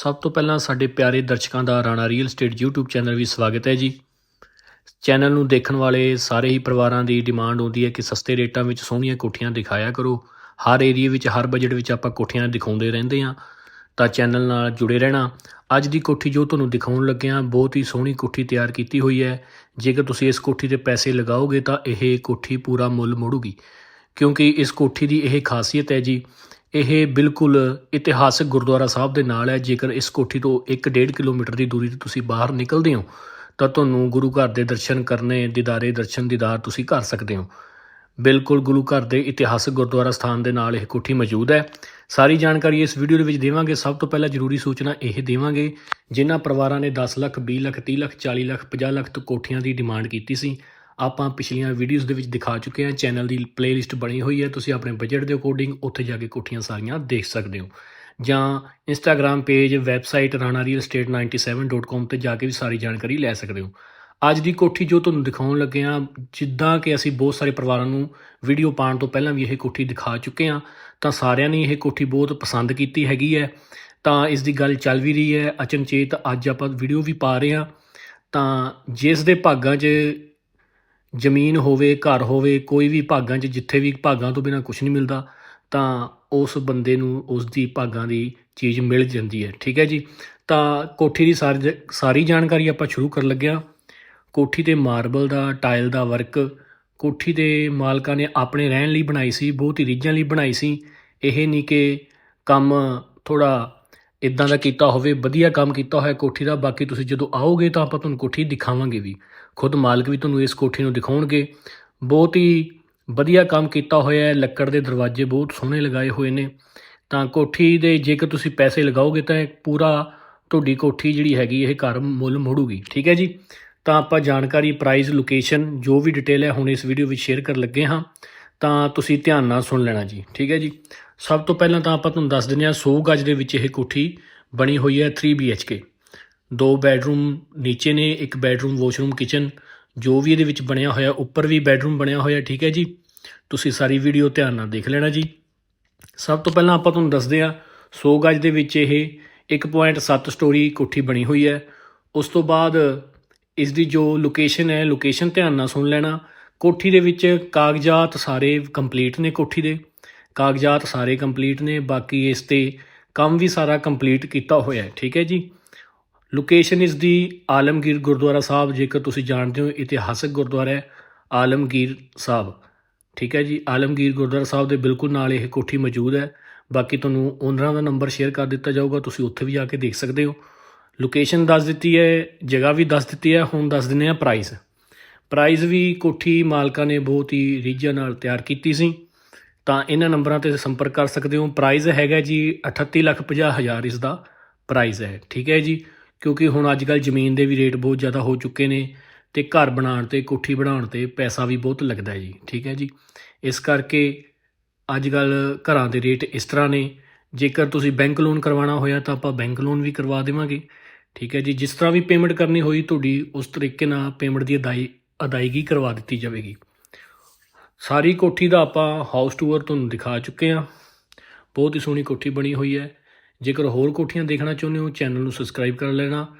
ਸਭ ਤੋਂ ਪਹਿਲਾਂ ਸਾਡੇ ਪਿਆਰੇ ਦਰਸ਼ਕਾਂ ਦਾ Rana real estate YouTube channel ਵੀ ਸਵਾਗਤ ਹੈ ਜੀ। ਚੈਨਲ ਨੂੰ ਦੇਖਣ ਵਾਲੇ ਸਾਰੇ ਹੀ ਪਰਿਵਾਰਾਂ ਦੀ ਡਿਮਾਂਡ ਹੁੰਦੀ ਹੈ ਕਿ ਸਸਤੇ ਰੇਟਾਂ ਵਿੱਚ ਸੋਹਣੀਆਂ ਕੋਠੀਆਂ ਦਿਖਾਇਆ ਕਰੋ। ਹਰ ਏਰੀਆ ਵਿੱਚ, ਹਰ ਬਜਟ ਵਿੱਚ ਆਪਾਂ ਕੋਠੀਆਂ ਦਿਖਾਉਂਦੇ ਰਹਿੰਦੇ ਹਾਂ। ਤਾਂ ਚੈਨਲ ਨਾਲ ਜੁੜੇ ਰਹਿਣਾ। ਅੱਜ ਦੀ ਕੋਠੀ ਜੋ ਤੁਹਾਨੂੰ ਦਿਖਾਉਣ ਲੱਗੇ ਹਾਂ ਬਹੁਤ ਹੀ ਸੋਹਣੀ ਕੋਠੀ ਤਿਆਰ ਕੀਤੀ ਹੋਈ ਹੈ। ਜੇਕਰ ਤੁਸੀਂ ਇਸ ਕੋਠੀ ਤੇ ਪੈਸੇ ਲਗਾਓਗੇ ਤਾਂ ਇਹ ਕੋਠੀ ਪੂਰਾ ਮੁੱਲ ਮੋੜੂਗੀ। ਕਿਉਂਕਿ ਇਸ ਕੋਠੀ ਦੀ ਇਹ ਖਾਸੀਅਤ ਹੈ ਜੀ ਇਹ ਬਿਲਕੁਲ ਇਤਿਹਾਸਕ ਗੁਰਦੁਆਰਾ ਸਾਹਿਬ ਦੇ ਨਾਲ ਹੈ। ਜੇਕਰ ਇਸ ਕੋਠੀ ਤੋਂ 1.5 ਕਿਲੋਮੀਟਰ ਦੀ ਦੂਰੀ ਤੇ ਤੁਸੀਂ ਬਾਹਰ ਨਿਕਲਦੇ ਹੋ, ਤਾਂ ਤੁਹਾਨੂੰ ਗੁਰੂ ਘਰ ਦੇ ਦਰਸ਼ਨ ਕਰਨੇ, ਦੀਦਾਰੇ ਦਰਸ਼ਨ ਦੀਦਾਰ ਤੁਸੀਂ ਕਰ ਸਕਦੇ ਹੋ। ਬਿਲਕੁਲ ਗੁਰੂ ਘਰ ਦੇ ਇਤਿਹਾਸਕ ਗੁਰਦੁਆਰਾ ਸਥਾਨ ਦੇ ਨਾਲ ਇਹ ਕੋਠੀ ਮੌਜੂਦ ਹੈ। ਸਾਰੀ ਜਾਣਕਾਰੀ ਇਸ ਵੀਡੀਓ ਦੇ ਵਿੱਚ ਦੇਵਾਂਗੇ। ਸਭ ਤੋਂ ਪਹਿਲਾਂ ਜ਼ਰੂਰੀ ਸੂਚਨਾ ਇਹ ਦੇਵਾਂਗੇ, ਜਿਨ੍ਹਾਂ ਪਰਿਵਾਰਾਂ ਨੇ 10 ਲੱਖ 20 ਲੱਖ 30 ਲੱਖ 40 ਲੱਖ 50 ਲੱਖ ਤੋਂ ਕੋਠੀਆਂ ਦੀ ਡਿਮਾਂਡ ਕੀਤੀ ਸੀ। ਆਪਾਂ ਪਿਛਲੀਆਂ ਵੀਡੀਓਜ਼ ਦੇ ਵਿੱਚ ਦਿਖਾ ਚੁੱਕੇ ਹਾਂ। ਚੈਨਲ ਦੀ ਪਲੇਲਿਸਟ ਬਣੀ ਹੋਈ ਹੈ। ਤੁਸੀਂ ਆਪਣੇ ਬਜਟ ਦੇ ਅਕੋਰਡਿੰਗ ਉੱਥੇ ਜਾ ਕੇ ਕੋਠੀਆਂ ਸਾਰੀਆਂ ਦੇਖ ਸਕਦੇ ਹੋ। ਜਾਂ ਇੰਸਟਾਗ੍ਰam ਪੇਜ ਵੈਬਸਾਈਟ ranarealestate97.com ਤੇ ਜਾ ਕੇ ਵੀ ਸਾਰੀ ਜਾਣਕਾਰੀ ਲੈ ਸਕਦੇ ਹੋ। ਅੱਜ ਦੀ ਕੋਠੀ ਜੋ ਤੁਹਾਨੂੰ ਦਿਖਾਉਣ ਲੱਗੇ ਹਾਂ, ਜਿੱਦਾਂ ਕਿ ਅਸੀਂ ਬਹੁਤ ਸਾਰੇ ਪਰਿਵਾਰਾਂ ਨੂੰ ਵੀਡੀਓ ਪਾਉਣ ਤੋਂ ਪਹਿਲਾਂ ਵੀ ਇਹ ਕੋਠੀ ਦਿਖਾ ਚੁੱਕੇ ਹਾਂ, ਤਾਂ ਸਾਰਿਆਂ ਨੇ ਇਹ ਕੋਠੀ ਬਹੁਤ ਪਸੰਦ ਕੀਤੀ ਹੈਗੀ ਹੈ। ਤਾਂ ਇਸ ਦੀ ਗੱਲ ਚੱਲ ਵੀ ਰਹੀ ਹੈ। ਅਚਨਚੇਤ ਅੱਜ ਆਪਾਂ ਵੀਡੀਓ ਵੀ ਪਾ ਰਹੇ ਹਾਂ। ਤਾਂ ਜਿਸ ਦੇ ਭਾਗਾਂ 'ਚ ਜ਼ਮੀਨ ਹੋਵੇ, ਘਰ ਹੋਵੇ, ਕੋਈ ਵੀ ਭਾਗਾਂ 'ਚ, ਜਿੱਥੇ ਵੀ ਭਾਗਾਂ ਤੋਂ ਬਿਨਾਂ ਕੁਛ ਨਹੀਂ ਮਿਲਦਾ, ਤਾਂ ਉਸ ਬੰਦੇ ਨੂੰ ਉਸ ਦੀ ਭਾਗਾਂ ਦੀ ਚੀਜ਼ ਮਿਲ ਜਾਂਦੀ ਹੈ। ਠੀਕ ਹੈ ਜੀ? ਤਾਂ ਕੋਠੀ ਦੀ ਸਾਰੀ ਸਾਰੀ ਜਾਣਕਾਰੀ ਆਪਾਂ ਸ਼ੁਰੂ ਕਰਨ ਲੱਗਿਆ। ਕੋਠੀ ਤੇ ਮਾਰਬਲ ਦਾ, ਟਾਇਲ ਦਾ ਵਰਕ, ਕੋਠੀ ਦੇ ਮਾਲਕਾਂ ਨੇ ਆਪਣੇ ਰਹਿਣ ਲਈ ਬਣਾਈ ਸੀ, ਬਹੁਤ ਹੀ ਰੀਝਾਂ ਲਈ ਬਣਾਈ ਸੀ। ਇਹ ਨਹੀਂ ਕਿ ਕੰਮ ਥੋੜਾ ਇਦਾਂ ਦਾ ਕੀਤਾ ਹੋਵੇ, ਵਧੀਆ ਕੰਮ ਕੀਤਾ ਹੋਇਆ ਕੋਠੀ ਦਾ, ਬਾਕੀ ਤੁਸੀਂ ਜਦੋਂ ਆਓਗੇ ਤਾਂ ਆਪਾਂ ਤੁਹਾਨੂੰ ਕੋਠੀ ਦਿਖਾਵਾਂਗੇ ਵੀ। ਖੁਦ ਮਾਲਕ ਵੀ ਤੁਹਾਨੂੰ ਇਸ ਕੋਠੀ ਨੂੰ ਦਿਖਾਉਣਗੇ। ਬਹੁਤ ਹੀ ਵਧੀਆ ਕੰਮ ਕੀਤਾ ਹੋਇਆ ਹੈ, ਲੱਕੜ ਦੇ ਦਰਵਾਜ਼ੇ ਬਹੁਤ ਸੋਹਣੇ ਲਗਾਏ ਹੋਏ ਨੇ। ਤਾਂ ਕੋਠੀ ਦੇ ਜੇਕਰ ਤੁਸੀਂ ਪੈਸੇ ਲਗਾਓਗੇ ਤਾਂ ਪੂਰਾ ਤੁਹਾਡੀ ਕੋਠੀ ਜਿਹੜੀ ਹੈਗੀ, ਇਹ ਘਰ ਮੁੱਲ ਮੋੜੂਗੀ। ਠੀਕ ਹੈ ਜੀ? ਤਾਂ ਆਪਾਂ ਜਾਣਕਾਰੀ ਪ੍ਰਾਈਸ ਲੋਕੇਸ਼ਨ ਜੋ ਵੀ ਡਿਟੇਲ ਹੈ, ਹੁਣ ਇਸ ਵੀਡੀਓ ਵਿੱਚ ਸ਼ੇਅਰ ਕਰਨ ਲੱਗੇ ਹਾਂ। ਤਾਂ ਤੁਸੀਂ ਧਿਆਨ ਨਾਲ ਸੁਣ ਲੈਣਾ ਜੀ। ਠੀਕ ਹੈ ਜੀ? ਸਭ ਤੋਂ ਪਹਿਲਾਂ ਤਾਂ ਆਪਾਂ ਤੁਹਾਨੂੰ ਦੱਸ ਦਿੰਦੇ ਹਾਂ 100 ਗਜ ਦੇ ਵਿੱਚ ਇਹ ਕੋਠੀ ਬਣੀ ਹੋਈ ਹੈ 3 BHK ਦੋ ਬੈਡਰੂਮ ਨੀਚੇ ਨੇ, ਇੱਕ ਬੈਡਰੂਮ ਵਾਸ਼ਰੂਮ ਕਿਚਨ ਜੋ ਵੀ ਇਹਦੇ ਵਿੱਚ ਬਣਿਆ ਹੋਇਆ, ਉੱਪਰ ਵੀ ਬੈਡਰੂਮ ਬਣਿਆ ਹੋਇਆ, ਠੀਕ ਹੈ ਜੀ? ਤੁਸੀਂ ਸਾਰੀ ਵੀਡੀਓ ਧਿਆਨ ਨਾਲ ਦੇਖ ਲੈਣਾ ਜੀ। ਸਭ ਤੋਂ ਪਹਿਲਾਂ ਆਪਾਂ ਤੁਹਾਨੂੰ ਦੱਸਦੇ ਹਾਂ 100 ਗਜ ਦੇ ਵਿੱਚ ਇਹ 1.7 ਸਟੋਰੀ ਕੋਠੀ ਬਣੀ ਹੋਈ ਹੈ। ਉਸ ਤੋਂ ਬਾਅਦ ਇਸ ਦੀ ਜੋ ਲੋਕੇਸ਼ਨ ਹੈ ਲੋਕੇਸ਼ਨ ਧਿਆਨ ਨਾਲ ਸੁਣ ਲੈਣਾ। ਕੋਠੀ ਦੇ ਵਿੱਚ ਕਾਗਜ਼ਾਤ ਸਾਰੇ ਕੰਪਲੀਟ ਨੇ ਕੋਠੀ ਦੇ। ਕਾਗਜ਼ਾਤ ਸਾਰੇ ਕੰਪਲੀਟ ਨੇ, ਬਾਕੀ ਇਸ ਤੇ ਕੰਮ ਵੀ ਸਾਰਾ ਕੰਪਲੀਟ ਕੀਤਾ ਹੋਇਆ ਹੈ, ਠੀਕ ਹੈ ਜੀ? ਲੋਕੇਸ਼ਨ ਇਸ ਦੀ ਆਲਮਗੀਰ ਗੁਰਦੁਆਰਾ ਸਾਹਿਬ ਜੇਕਰ ਤੁਸੀਂ ਜਾਣਦੇ ਹੋ ਇਤਿਹਾਸਕ ਗੁਰਦੁਆਰਾ ਹੈ ਆਲਮਗੀਰ ਸਾਹਿਬ ਠੀਕ ਹੈ ਜੀ? ਆਲਮਗੀਰ ਗੁਰਦੁਆਰਾ ਸਾਹਿਬ ਦੇ ਬਿਲਕੁਲ ਨਾਲ ਇਹ ਕੋਠੀ ਮੌਜੂਦ ਹੈ, ਬਾਕੀ ਤੁਹਾਨੂੰ ਓਨਰਾਂ ਦਾ ਨੰਬਰ ਸ਼ੇਅਰ ਕਰ ਦਿੱਤਾ ਜਾਊਗਾ, ਤੁਸੀਂ ਉੱਥੇ ਵੀ ਜਾ ਕੇ ਦੇਖ ਸਕਦੇ ਹੋ। ਲੋਕੇਸ਼ਨ ਦੱਸ ਦਿੱਤੀ ਹੈ, ਜਗ੍ਹਾ ਵੀ ਦੱਸ ਦਿੱਤੀ ਹੈ, ਹੁਣ ਦੱਸ ਦਿੰਦੇ ਆ ਪ੍ਰਾਈਸ ਪ੍ਰਾਈਸ ਵੀ ਕੋਠੀ ਮਾਲਕਾਂ ਨੇ ਬਹੁਤ ਹੀ ਰੀਝਾਂ ਨਾਲ ਤਿਆਰ ਕੀਤੀ ਸੀ। ਤਾਂ ਇਹਨਾਂ ਨੰਬਰਾਂ ਤੇ ਸੰਪਰਕ ਕਰ ਸਕਦੇ ਹੋ। ਪ੍ਰਾਈਸ ਹੈਗਾ ਜੀ 38 ਲੱਖ 50 ਹਜ਼ਾਰ ਇਸ ਦਾ ਪ੍ਰਾਈਸ ਹੈ। ਠੀਕ ਹੈ ਜੀ? ਕਿਉਂਕਿ ਹੁਣ ਅੱਜ ਕੱਲ ਜ਼ਮੀਨ ਦੇ ਵੀ ਰੇਟ ਬਹੁਤ ਜ਼ਿਆਦਾ ਹੋ ਚੁੱਕੇ ਨੇ ਤੇ ਘਰ ਬਣਾਉਣ ਤੇ, ਕੋਠੀ ਬਣਾਉਣ ਤੇ ਪੈਸਾ ਵੀ ਬਹੁਤ ਲੱਗਦਾ ਹੈ ਜੀ। ਠੀਕ ਹੈ ਜੀ? ਇਸ ਕਰਕੇ ਅੱਜ ਕੱਲ ਘਰਾਂ ਦੇ ਰੇਟ ਇਸ ਤਰ੍ਹਾਂ ਨੇ। ਜੇਕਰ ਤੁਸੀਂ ਬੈਂਕ ਲੋਨ ਕਰਵਾਉਣਾ ਹੋਇਆ ਤਾਂ ਆਪਾਂ ਬੈਂਕ ਲੋਨ ਵੀ ਕਰਵਾ ਦੇਵਾਂਗੇ। ਠੀਕ ਹੈ ਜੀ? ਜਿਸ ਤਰ੍ਹਾਂ ਵੀ ਪੇਮੈਂਟ ਕਰਨੀ ਹੋਈ, ਤੁਹਾਡੀ ਉਸ ਤਰੀਕੇ ਨਾਲ ਪੇਮੈਂਟ ਦੀ ਅਦਾਈ ਅਦਾਇਗੀ ਕਰਵਾ ਦਿੱਤੀ ਜਾਵੇਗੀ। ਸਾਰੀ ਕੋਠੀ ਦਾ ਆਪਾਂ ਹਾਊਸ ਟੂਰ ਤੁਹਾਨੂੰ ਦਿਖਾ ਚੁੱਕੇ ਹਾਂ। ਬਹੁਤ ਹੀ ਸੋਹਣੀ ਕੋਠੀ ਬਣੀ ਹੋਈ ਹੈ। ਜੇਕਰ ਹੋਰ ਕੋਠੀਆਂ ਦੇਖਣਾ ਚਾਹੁੰਦੇ ਹੋ ਚੈਨਲ ਨੂੰ ਸਬਸਕ੍ਰਾਈਬ ਕਰ ਲੈਣਾ।